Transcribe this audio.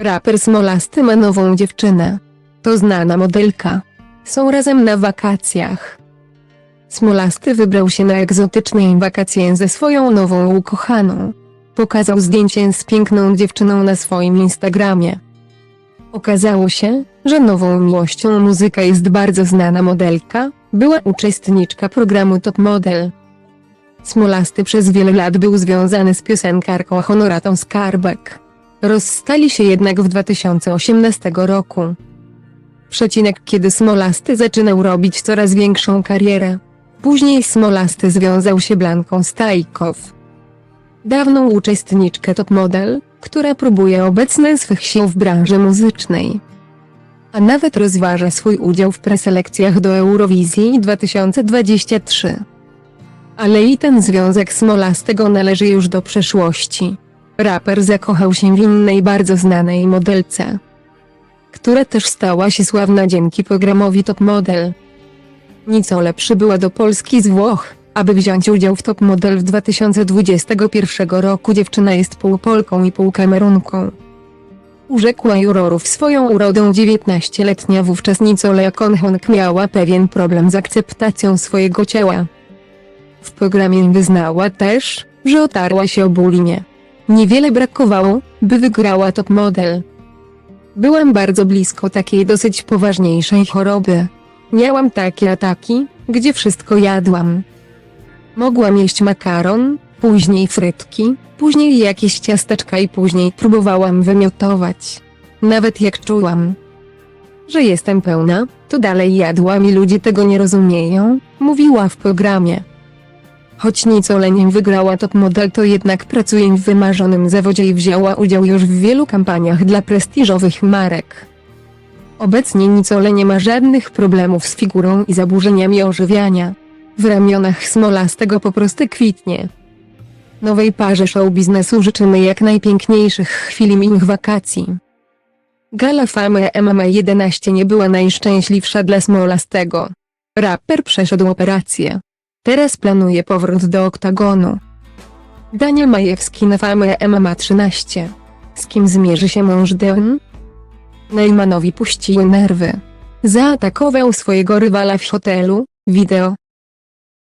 Raper Smolasty ma nową dziewczynę. To znana modelka. Są razem na wakacjach. Smolasty wybrał się na egzotyczne wakacje ze swoją nową ukochaną. Pokazał zdjęcie z piękną dziewczyną na swoim Instagramie. Okazało się, że nową miłością muzyka jest bardzo znana modelka, była uczestniczka programu Top Model. Smolasty przez wiele lat był związany z piosenkarką Honoratą Skarbek. Rozstali się jednak w 2018 roku. Przecinek kiedy Smolasty zaczynał robić coraz większą karierę. Później Smolasty związał się Blanką Stajkow. Dawną uczestniczkę Top Model, która próbuje obecnie swych sił w branży muzycznej. A nawet rozważa swój udział w preselekcjach do Eurowizji 2023. Ale i ten związek Smolastego należy już do przeszłości. Raper zakochał się w innej bardzo znanej modelce, która też stała się sławna dzięki programowi Top Model. Nicole przybyła do Polski z Włoch, aby wziąć udział w Top Model w 2021 roku. Dziewczyna jest pół Polką i pół Kamerunką. Urzekła jurorów swoją urodą 19-letnia wówczas Nicole Konhong miała pewien problem z akceptacją swojego ciała. W programie wyznała też, że otarła się o bulimię. Niewiele brakowało, by wygrała top model. Byłam bardzo blisko takiej dosyć poważniejszej choroby. Miałam takie ataki, gdzie wszystko jadłam. Mogłam jeść makaron, później frytki, później jakieś ciasteczka i później próbowałam wymiotować. Nawet jak czułam, że jestem pełna, to dalej jadłam i ludzie tego nie rozumieją, mówiła w programie. Choć Nicole nie wygrała top model to jednak pracuje w wymarzonym zawodzie i wzięła udział już w wielu kampaniach dla prestiżowych marek. Obecnie Nicole nie ma żadnych problemów z figurą i zaburzeniami ożywiania. W ramionach Smolastego po prostu kwitnie. Nowej parze show biznesu życzymy jak najpiękniejszych chwil i miłych wakacji. Gala Famy MMA 11 nie była najszczęśliwsza dla Smolastego. Raper przeszedł operację. Teraz planuje powrót do oktagonu. Daniel Majewski na Famę MMA 13. Z kim zmierzy się mąż Deon? Neymanowi puściły nerwy. Zaatakował swojego rywala w hotelu. Wideo,